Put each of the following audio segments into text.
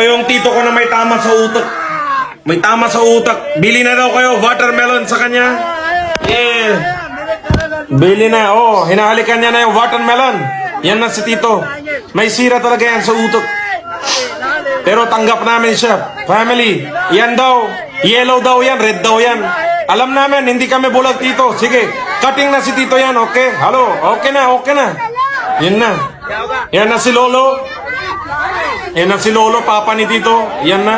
Ito yung tito ko na may tama sa utak. May tama sa utak. Bili na daw kayo watermelon sa kanya. Yeah. Bili na. Oh, hinahalikan niya na yung watermelon. Yan na si tito. May sira talaga yan sa utak. Pero tanggap namin siya. Family, yan daw. Yellow daw yan, red daw yan. Alam namin, hindi kami bulag tito. Sige, cutting na si tito yan, okay? Halo, okay na, okay na. Yan na. Yan na si Lolo. Yan na si Lolo, papa ni tito. Yan na.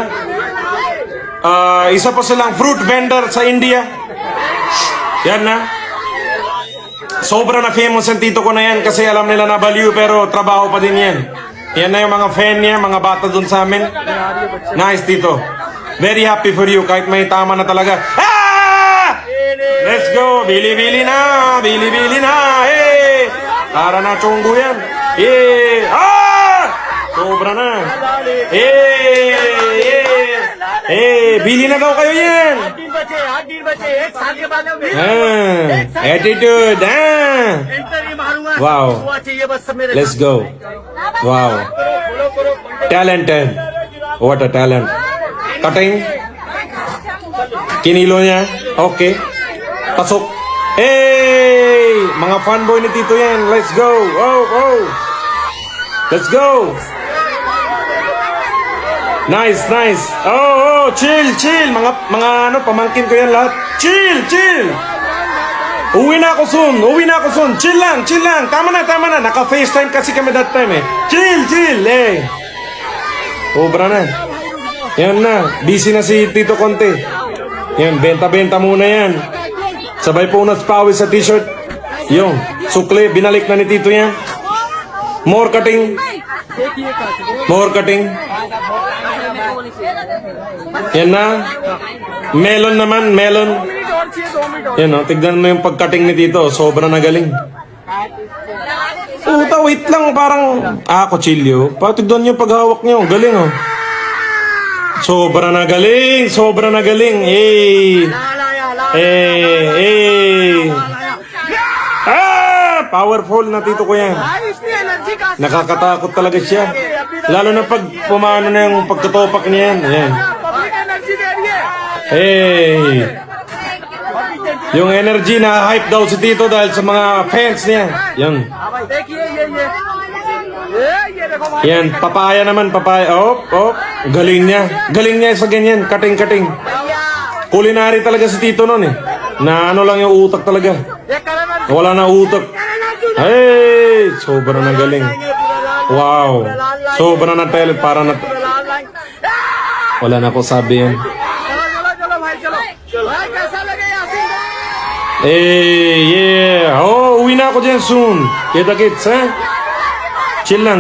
Ah, isa pa silang fruit vendor sa India. Yan na. Sobra na famous ang tito ko na yan kasi alam nila na value pero trabaho pa din yan. Yan na yung mga fan niya, mga bata dun sa amin. Nice tito. Very happy for you kahit may tama na talaga. Ah! Let's go! Bili-bili na! Bili-bili na! Hey! Para na chonggo yan. Hey! Ah! Sobra na. Eh! Eh, bili na daw kayo yan. Ah, attitude. Wow. Let's go. Wow. Talented. What a talent. Cutting. Kinilo niya. Okay. Pasok. Hey! Mga fanboy ni Tito yan. Let's go. Oh, oh. Let's go. Nice, nice. Oh, oh, chill, chill. Mga, mga ano, pamangkin ko yan lahat. Chill, chill. Uwi na ako soon. Uwi na ako soon. Chill lang, chill lang. Tama na, tama na. Naka-FaceTime kasi kami that time eh. Chill, chill. Eh. Obra na. Yan na. Busy na si Tito Conte. Yan, benta-benta muna yan. Sabay po unas pawis sa t-shirt. Yung, sukli, binalik na ni Tito yan. More cutting. More cutting. Yan na. Melon naman, melon. Yan o, tignan mo yung pagkating ni Tito. Sobra na galing. Puta, wait lang. Parang, ah, kutsilyo. Patigdan niyo paghawak niyo. Galing oh. Sobra na galing. Sobra na galing. Eh. Eh, eh. Powerful na tito ko yan. Nakakatakot talaga siya. Lalo na pag pumano na yung pagtutopak niya yan. Ayan. Hey! Yung energy na hype daw si Tito dahil sa mga fans niya. Yan. Yan, papaya naman, papaya. Oh, oh. Galing niya. Galing niya sa ganyan. Kating, kating. Culinary talaga si Tito noon eh. Na ano lang yung utak talaga. Wala na utak. Hey! Sobrang na galing. Wow! Sobrang na talent. Para na... Wala na ako sabi yan. Hey! Yeah! Oh! Uwi na ako dyan soon. Kita kits, ha? Eh? Chill lang.